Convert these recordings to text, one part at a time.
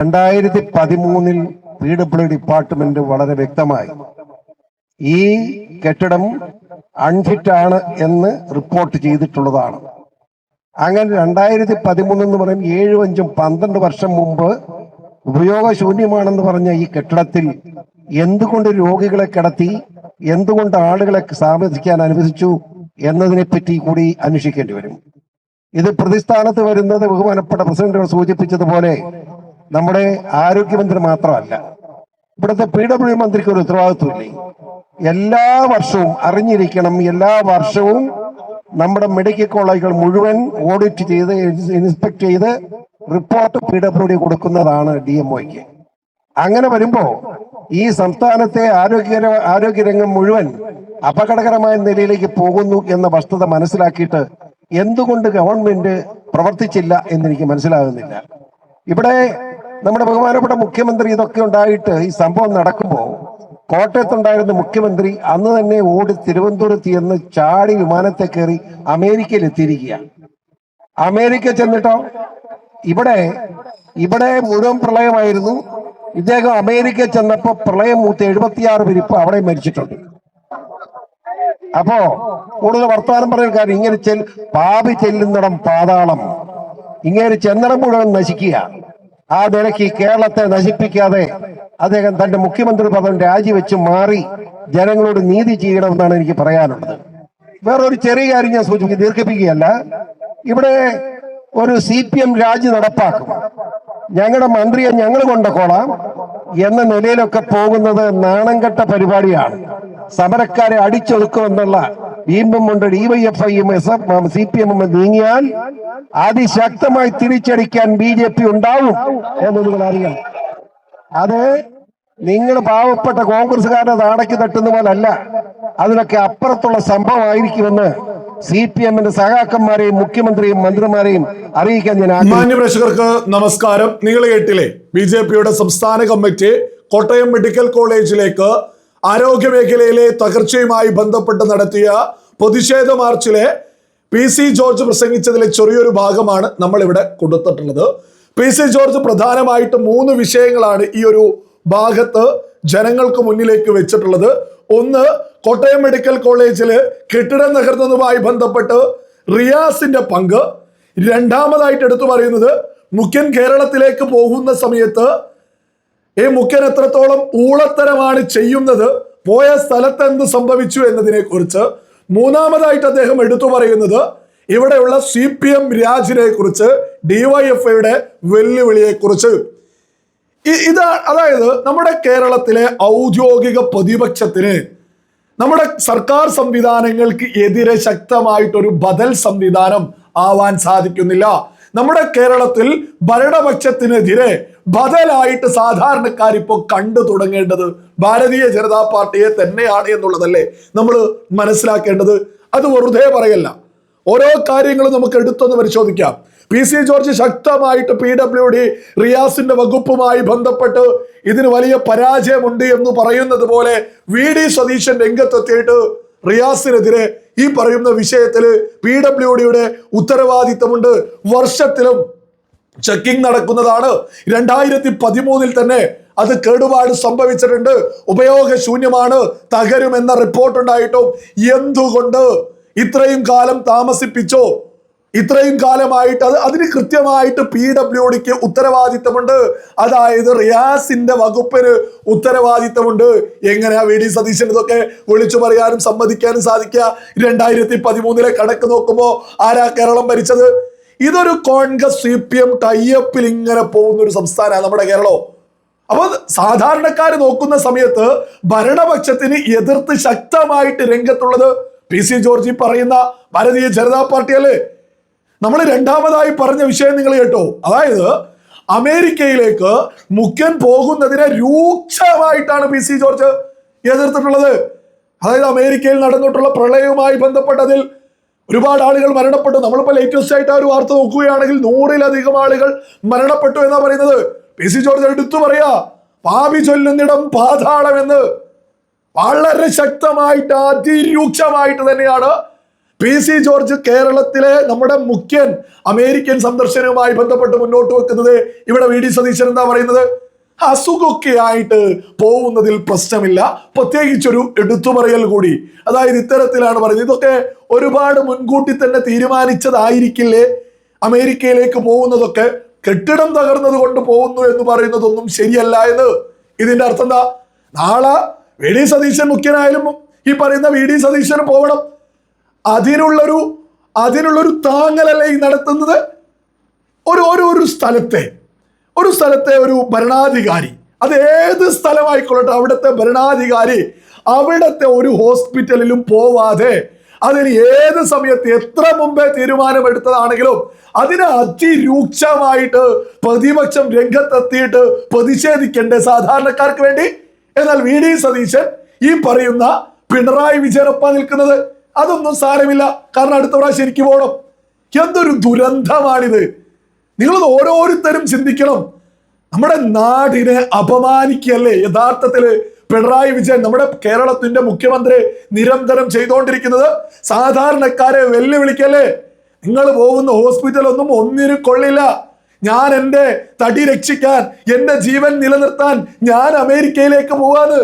രണ്ടായിരത്തി പതിമൂന്നിൽ P W department വളരെ വ്യക്തമായി ഈ കെട്ടിടം അൺഫിറ്റ് ആണ് എന്ന് റിപ്പോർട്ട് ചെയ്തിട്ടുള്ളതാണ്. അങ്ങനെ രണ്ടായിരത്തി പതിമൂന്ന് എന്ന് പറയും ഏഴും അഞ്ചും പന്ത്രണ്ട് വർഷം മുമ്പ് ഉപയോഗശൂന്യമാണെന്ന് പറഞ്ഞ ഈ കെട്ടിടത്തിൽ എന്തുകൊണ്ട് രോഗികളെ കിടത്തി എന്തുകൊണ്ട് ആളുകളെ താമസിക്കാൻ അനുവദിച്ചു എന്നതിനെ പറ്റി കൂടി അന്വേഷിക്കേണ്ടി വരും. ഇത് പ്രതിസ്ഥാനത്ത് വരുന്നത് ബഹുമാനപ്പെട്ട പ്രസിഡന്റുകൾ സൂചിപ്പിച്ചതുപോലെ നമ്മുടെ ആരോഗ്യമന്ത്രി മാത്രമല്ല ഇവിടുത്തെ പി ഡബ്ല്യു മന്ത്രിക്ക് ഒരു ഉത്തരവാദിത്വമില്ലേ? എല്ലാ വർഷവും അറിഞ്ഞിരിക്കണം എല്ലാ വർഷവും നമ്മുടെ മെഡിക്കൽ കോളേജുകൾ മുഴുവൻ ഓഡിറ്റ് ചെയ്ത് ഇൻസ്പെക്ട് ചെയ്ത് റിപ്പോർട്ട് പി ഡബ്ല്യു ഡി കൊടുക്കുന്നതാണ് ഡി എം ഒക്ക് അങ്ങനെ വരുമ്പോ ഈ സംസ്ഥാനത്തെ ആരോഗ്യ ആരോഗ്യരംഗം മുഴുവൻ അപകടകരമായ നിലയിലേക്ക് പോകുന്നു എന്ന വസ്തുത മനസ്സിലാക്കിയിട്ട് എന്തുകൊണ്ട് ഗവൺമെന്റ് പ്രവർത്തിച്ചില്ല എന്നെനിക്ക് മനസ്സിലാകുന്നില്ല. ഇവിടെ നമ്മുടെ ബഹുമാനപ്പെട്ട മുഖ്യമന്ത്രി ഇതൊക്കെ ഉണ്ടായിട്ട് ഈ സംഭവം നടക്കുമ്പോൾ കോട്ടയത്തുണ്ടായിരുന്ന മുഖ്യമന്ത്രി അന്ന് തന്നെ ഓടി തിരുവനന്തപുരത്ത് ചെന്ന് ചാടി വിമാനത്തെ കയറി അമേരിക്കയിൽ എത്തിയിരിക്കുകയാണ് അമേരിക്ക ചെന്നിട്ടോ? ഇവിടെ ഇവിടെ മുഴുവൻ പ്രളയമായിരുന്നു. ഇദ്ദേഹം അമേരിക്ക ചെന്നപ്പോ പ്രളയം മൂത്ത് എഴുപത്തിയാറ് പേര് ഇപ്പൊ അവിടെ മരിച്ചിട്ടുണ്ട്. അപ്പോ കൂടുതൽ വർത്തമാനം പറയുന്ന കാര്യം ഇങ്ങനെ ചെൽ പാപി ചെല്ലുന്നിടം പാതാളം. ഇങ്ങനെ ചെന്നിടം മുഴുവൻ നശിക്കുക. ആ നിലയ്ക്ക് കേരളത്തെ നശിപ്പിക്കാതെ അദ്ദേഹം തന്റെ മുഖ്യമന്ത്രി പദം രാജിവെച്ച് മാറി ജനങ്ങളോട് നീതി ചെയ്യണമെന്നാണ് എനിക്ക് പറയാനുള്ളത്. വേറൊരു ചെറിയ കാര്യം ഞാൻ സൂചിപ്പിക്കും. ദീർഘിപ്പിക്കുകയല്ല. ഇവിടെ ഒരു സി പി എം രാജി നടപ്പാക്കും. ഞങ്ങളുടെ മന്ത്രിയെ ഞങ്ങൾ കൊണ്ടക്കോളാം എന്ന നിലയിലൊക്കെ പോകുന്നത് നാണംകെട്ട പരിപാടിയാണ്. സമരക്കാരെ അടിച്ചൊതുക്കുമെന്നുള്ള വീമ്പും കൊണ്ട് ഡിവൈഎഫ്ഐയും എസ് എഫ് സി പി എമ്മും നീങ്ങിയാൽ അതിശക്തമായി തിരിച്ചടിക്കാൻ ബി ജെ പി ഉണ്ടാവും എന്ന് നിങ്ങൾ അറിയാം അത് നിങ്ങൾ പാവപ്പെട്ട കോൺഗ്രസ്സുകാരുടെ നാടയ്ക്ക് തട്ടുന്ന പോലെ അല്ല അതിനൊക്കെ അപ്പുറത്തുള്ള സംഭവമായിരിക്കുമെന്ന് സി പി എമ്മിന്റെ സഹാക്കന്മാരെയും മുഖ്യമന്ത്രിയും മന്ത്രിമാരെയും അറിയിക്കാൻ ഞാൻ മാന്യ പ്രേക്ഷകർക്ക് നമസ്കാരം. നിങ്ങൾ കേട്ടില്ലേ ബി ജെ പിയുടെ സംസ്ഥാന കമ്മിറ്റി കോട്ടയം മെഡിക്കൽ കോളേജിലേക്ക് ആരോഗ്യ മേഖലയിലെ തകർച്ചയുമായി ബന്ധപ്പെട്ട് നടത്തിയ പ്രതിഷേധ മാർച്ചിലെ പി സി ജോർജ് പ്രസംഗിച്ചതിലെ ചെറിയൊരു ഭാഗമാണ് നമ്മളിവിടെ കൊടുത്തിട്ടുള്ളത്. പി സി ജോർജ് പ്രധാനമായിട്ട് മൂന്ന് വിഷയങ്ങളാണ് ഈ ഒരു ഭാഗത്ത് ജനങ്ങൾക്ക് മുന്നിലേക്ക് വെച്ചിട്ടുള്ളത്. ഒന്ന് കോട്ടയം മെഡിക്കൽ കോളേജിൽ കെട്ടിടം നഗർന്നതുമായി ബന്ധപ്പെട്ട് റിയാസിന്റെ പങ്ക്. രണ്ടാമതായിട്ട് എടുത്തു പറയുന്നത് മുഖ്യൻ കേരളത്തിലേക്ക് പോകുന്ന സമയത്ത് ഈ മുഖ്യൻ എത്രത്തോളം ഊളത്തരമാണ് ചെയ്യുന്നത്? പോയ സ്ഥലത്ത് എന്ത് സംഭവിച്ചു എന്നതിനെ കുറിച്ച് മൂന്നാമതായിട്ട് അദ്ദേഹം എടുത്തു പറയുന്നത് ഇവിടെയുള്ള സി പി എം രാജിനെ കുറിച്ച് ഡിവൈഎഫ്ഐയുടെ വെല്ലുവിളിയെ കുറിച്ച് ഇത് അതായത് നമ്മുടെ കേരളത്തിലെ ഔദ്യോഗിക പ്രതിപക്ഷത്തിന് നമ്മുടെ സർക്കാർ സംവിധാനങ്ങൾക്ക് എതിരെ ശക്തമായിട്ടൊരു ബദൽ സംവിധാനം ആവാൻ സാധിക്കുന്നില്ല. നമ്മുടെ കേരളത്തിൽ ഭരണപക്ഷത്തിനെതിരെ ബദലായിട്ട് സാധാരണക്കാർ ഇപ്പോൾ കണ്ടു തുടങ്ങേണ്ടത് ഭാരതീയ ജനതാ പാർട്ടിയെ തന്നെയാണ് എന്നുള്ളതല്ലേ നമ്മൾ മനസ്സിലാക്കേണ്ടത്? അത് വെറുതെ പറയല്ല. ഓരോ കാര്യങ്ങളും നമുക്ക് എടുത്തൊന്ന് പരിശോധിക്കാം. പി സി ജോർജ് ശക്തമായിട്ട് പി ഡബ്ല്യു ഡി റിയാസിന്റെ വകുപ്പുമായി ബന്ധപ്പെട്ട് ഇതിന് വലിയ പരാജയമുണ്ട് എന്ന് പറയുന്നത് പോലെ വി ഡി സതീശൻ രംഗത്തെത്തിയിട്ട് റിയാസിനെതിരെ ഈ പറയുന്ന വിഷയത്തിൽ പി ഡബ്ല്യു ഡിയുടെ ഉത്തരവാദിത്തമുണ്ട്. വർഷത്തിലും ചെക്കിംഗ് നടക്കുന്നതാണ്. രണ്ടായിരത്തി പതിമൂന്നിൽ തന്നെ അത് കേടുപാട് സംഭവിച്ചിട്ടുണ്ട്. ഉപയോഗശൂന്യമാണ് തകരുമെന്ന റിപ്പോർട്ട് ഉണ്ടായിട്ടും എന്തുകൊണ്ട് ഇത്രയും കാലം താമസിപ്പിച്ചോ? ഇത്രയും കാലമായിട്ട് അത് അതിന് കൃത്യമായിട്ട് പി ഡബ്ല്യു ഡിക്ക് ഉത്തരവാദിത്തമുണ്ട്. അതായത് റിയാസിന്റെ വകുപ്പിന് ഉത്തരവാദിത്തമുണ്ട്. എങ്ങനെയാ വി ഡി സതീശൻ ഇതൊക്കെ വിളിച്ചു പറയാനും സമ്മതിക്കാനും സാധിക്കുക? രണ്ടായിരത്തി പതിമൂന്നിലെ കണക്ക് നോക്കുമ്പോൾ ആരാ കേരളം ഭരിച്ചത്? ഇതൊരു കോൺഗ്രസ് സി പി എം ടൈപ്പിൽ ഇങ്ങനെ പോകുന്ന ഒരു സംസ്ഥാനമാണ് നമ്മുടെ കേരളം. അപ്പൊ സാധാരണക്കാർ നോക്കുന്ന സമയത്ത് ഭരണപക്ഷത്തിന് എതിർത്ത് ശക്തമായിട്ട് രംഗത്തുള്ളത് പി സി ജോർജ് പറയുന്ന ഭാരതീയ ജനതാ പാർട്ടി അല്ലേ? നമ്മൾ രണ്ടാമതായി പറഞ്ഞ വിഷയം നിങ്ങൾ കേട്ടോ. അതായത് അമേരിക്കയിലേക്ക് മുഖ്യൻ പോകുന്നതിനെ രൂക്ഷമായിട്ടാണ് പി സി ജോർജ് എതിർത്തിട്ടുള്ളത്. അതായത് അമേരിക്കയിൽ നടന്നിട്ടുള്ള പ്രളയവുമായി ബന്ധപ്പെട്ടതിൽ ഒരുപാട് ആളുകൾ മരണപ്പെട്ടു. നമ്മളിപ്പോൾ ലേറ്റസ്റ്റ് ആയിട്ട് ആ ഒരു വാർത്ത നോക്കുകയാണെങ്കിൽ നൂറിലധികം ആളുകൾ മരണപ്പെട്ടു എന്നാ പറയുന്നത്. പി സി ജോർജ് എടുത്തു പറയാ പാപി ചൊല്ലുന്നിടം പാതാളം എന്ന് വളരെ ശക്തമായിട്ട് അതിരൂക്ഷമായിട്ട് തന്നെയാണ് പി സി ജോർജ് കേരളത്തിലെ നമ്മുടെ മുഖ്യൻ അമേരിക്കൻ സന്ദർശനവുമായി ബന്ധപ്പെട്ട് മുന്നോട്ട് വെക്കുന്നത്. ഇവിടെ വി ഡി സതീശൻ എന്താ പറയുന്നത്? അസുഖമൊക്കെ ആയിട്ട് പോകുന്നതിൽ പ്രശ്നമില്ല. പ്രത്യേകിച്ചൊരു എടുത്തുപറയൽ കൂടി. അതായത് ഇത്തരത്തിലാണ് പറയുന്നത്. ഇതൊക്കെ ഒരുപാട് മുൻകൂട്ടി തന്നെ തീരുമാനിച്ചതായിരിക്കില്ലേ? അമേരിക്കയിലേക്ക് പോകുന്നതൊക്കെ കെട്ടിടം തകർന്നത് കൊണ്ട് പോകുന്നു എന്ന് പറയുന്നതൊന്നും ശരിയല്ല എന്ന്. ഇതിന്റെ അർത്ഥം എന്താ? നാളെ വി ഡി സതീശൻ മുഖ്യനായാലും ഈ പറയുന്ന വി ഡി സതീശന് പോകണം. അതിനുള്ളൊരു അതിനുള്ളൊരു താങ്ങലല്ലേ ഈ നടത്തുന്നത്? ഒരു ഒരു ഒരു സ്ഥലത്തെ ഒരു സ്ഥലത്തെ ഒരു ഭരണാധികാരി അത് ഏത് സ്ഥലമായിക്കൊള്ളട്ടെ അവിടുത്തെ ഭരണാധികാരി അവിടുത്തെ ഒരു ഹോസ്പിറ്റലിലും പോവാതെ അതിന് ഏത് സമയത്ത് എത്ര മുമ്പേ തീരുമാനമെടുത്തതാണെങ്കിലും അതിനെ അതിരൂക്ഷമായിട്ട് പ്രതിപക്ഷം രംഗത്തെത്തിയിട്ട് പ്രതിഷേധിക്കേണ്ടേ സാധാരണക്കാർക്ക് വേണ്ടി? എന്നാൽ വി. ഡി. സതീശൻ ഈ പറയുന്ന പിണറായി വിജയനൊപ്പം നിൽക്കുന്നത്. അതൊന്നും സാരമില്ല. കാരണം അടുത്ത പ്രാവശ്യം എനിക്ക് പോകണം. എന്തൊരു ദുരന്തമാണിത്. നിങ്ങൾ ഓരോരുത്തരും ചിന്തിക്കണം. നമ്മുടെ നാടിനെ അപമാനിക്കല്ലേ യഥാർത്ഥത്തിൽ പിണറായി വിജയൻ നമ്മുടെ കേരളത്തിന്റെ മുഖ്യമന്ത്രി നിരന്തരം ചെയ്തുകൊണ്ടിരിക്കുന്നത് സാധാരണക്കാരെ വെല്ലുവിളിക്കല്ലേ? നിങ്ങൾ പോകുന്ന ഹോസ്പിറ്റൽ ഒന്നും ഒന്നിനു കൊള്ളില്ല. ഞാൻ എന്റെ തടി രക്ഷിക്കാൻ എന്റെ ജീവൻ നിലനിർത്താൻ ഞാൻ അമേരിക്കയിലേക്ക് പോവാന്ന്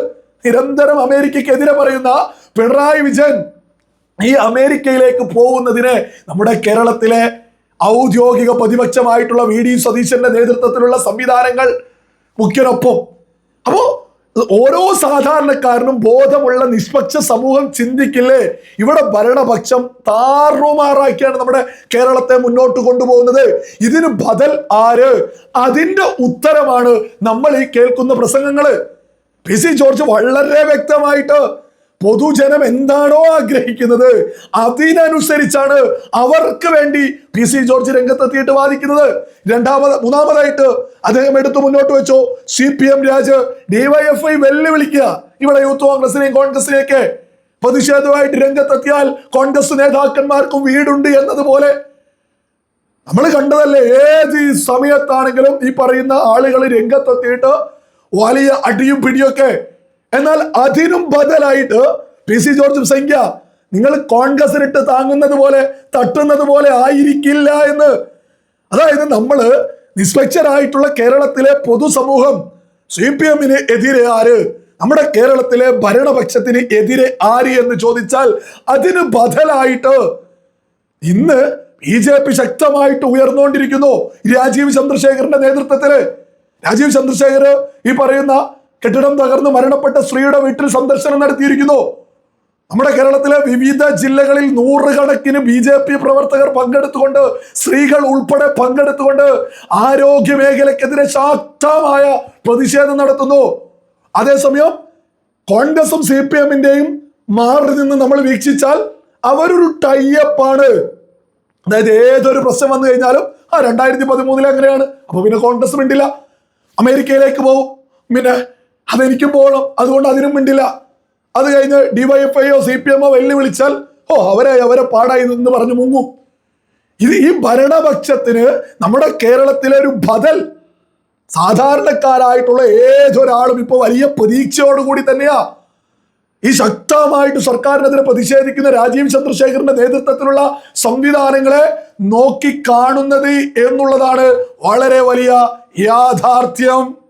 നിരന്തരം അമേരിക്കയ്ക്കെതിരെ പറയുന്ന പിണറായി വിജയൻ ഈ അമേരിക്കയിലേക്ക് പോകുന്നതിന് നമ്മുടെ കേരളത്തിലെ ഔദ്യോഗിക പ്രതിപക്ഷമായിട്ടുള്ള വി ഡി സതീശന്റെ നേതൃത്വത്തിലുള്ള സംവിധാനങ്ങൾ മുഖ്യനൊപ്പം. അപ്പോ ഓരോ സാധാരണക്കാരനും ബോധമുള്ള നിഷ്പക്ഷ സമൂഹം ചിന്തിക്കില്ലേ? ഇവിടെ ഭരണപക്ഷം താറുമാറാക്കിയാണ് നമ്മുടെ കേരളത്തെ മുന്നോട്ട് കൊണ്ടുപോകുന്നത്. ഇതിന് ബദൽ ആര്? അതിന്റെ ഉത്തരമാണ് നമ്മൾ ഈ കേൾക്കുന്ന പ്രസംഗങ്ങൾ. പി സി ജോർജ് വളരെ വ്യക്തമായിട്ട് പൊതുജനം എന്താണോ ആഗ്രഹിക്കുന്നത് അതിനനുസരിച്ചാണ് അവർക്ക് വേണ്ടി പി സി ജോർജ് രംഗത്തെത്തിയിട്ട് വാദിക്കുന്നത്. രണ്ടാമത് മൂന്നാമതായിട്ട് അദ്ദേഹം എടുത്തു മുന്നോട്ട് വെച്ചോ. C P M Raj DYFI വെല്ലുവിളിക്കുക. ഇവിടെ യൂത്ത് കോൺഗ്രസിനെയും കോൺഗ്രസിനെയൊക്കെ പ്രതിഷേധമായിട്ട് രംഗത്തെത്തിയാൽ കോൺഗ്രസ് നേതാക്കന്മാർക്കും വീടുണ്ട് എന്നതുപോലെ നമ്മൾ കണ്ടതല്ലേ? ഏത് സമയത്താണെങ്കിലും ഈ പറയുന്ന ആളുകൾ രംഗത്തെത്തിയിട്ട് വലിയ അടിയും പിടിയൊക്കെ എന്നാൽ അതിനും ബദലായിട്ട് പി സി ജോർജ് സംഖ്യ നിങ്ങൾ കോൺഗ്രസിനിട്ട് താങ്ങുന്നത് പോലെ തട്ടുന്നത് പോലെ ആയിരിക്കില്ല എന്ന്. അതായത് നമ്മൾ നിഷ്പക്ഷരായിട്ടുള്ള കേരളത്തിലെ പൊതുസമൂഹം സി പി എമ്മിന് എതിരെ ആര്? നമ്മുടെ കേരളത്തിലെ ഭരണപക്ഷത്തിന് എതിരെ ആര് എന്ന് ചോദിച്ചാൽ അതിന് ബദലായിട്ട് ഇന്ന് ബി ജെ പി ശക്തമായിട്ട് ഉയർന്നുകൊണ്ടിരിക്കുന്നു രാജീവ് ചന്ദ്രശേഖറിന്റെ നേതൃത്വത്തിൽ. രാജീവ് ചന്ദ്രശേഖർ ഈ പറയുന്ന കെട്ടിടം തകർന്ന് മരണപ്പെട്ട സ്ത്രീയുടെ വീട്ടിൽ സന്ദർശനം നടത്തിയിരിക്കുന്നു. നമ്മുടെ കേരളത്തിലെ വിവിധ ജില്ലകളിൽ നൂറുകണക്കിന് ബി ജെ പി പ്രവർത്തകർ പങ്കെടുത്തുകൊണ്ട് സ്ത്രീകൾ ഉൾപ്പെടെ പങ്കെടുത്തുകൊണ്ട് ആരോഗ്യ മേഖലക്കെതിരെ ശക്തമായ പ്രതിഷേധം നടത്തുന്നു. അതേസമയം കോൺഗ്രസും സി പി എമ്മിന്റെയും മാറി നിന്ന് നമ്മൾ വീക്ഷിച്ചാൽ അവരൊരു ടൈപ്പാണ് അതായത് ഏതൊരു പ്രശ്നം വന്നു കഴിഞ്ഞാലും ആ രണ്ടായിരത്തി പതിമൂന്നിൽ അങ്ങനെയാണ്. അപ്പൊ പിന്നെ കോൺഗ്രസ് മിണ്ടില്ല. അമേരിക്കയിലേക്ക് പോകും പിന്നെ അതെനിക്കും പോകണം അതുകൊണ്ട് അതിനും മിണ്ടില്ല. അത് കഴിഞ്ഞ് ഡിവൈഎഫ്ഐയോ സി പി എമ്മോ വെല്ലുവിളിച്ചാൽ ഓ അവരെ അവരെ പാടായി എന്ന് പറഞ്ഞു മുങ്ങും. ഇത് ഈ ഭരണപക്ഷത്തിന് നമ്മുടെ കേരളത്തിലെ ഒരു ബദൽ. സാധാരണക്കാരായിട്ടുള്ള ഏതൊരാളും ഇപ്പൊ വലിയ പ്രതീക്ഷയോടുകൂടി തന്നെയാ. ഈ ശക്തമായിട്ട് സർക്കാരിനെതിരെ പ്രതിഷേധിക്കുന്ന രാജീവ് ചന്ദ്രശേഖറിന്റെ നേതൃത്വത്തിലുള്ള സംവിധാനങ്ങളെ നോക്കി കാണുന്നത് എന്നുള്ളതാണ് വളരെ വലിയ യാഥാർത്ഥ്യം.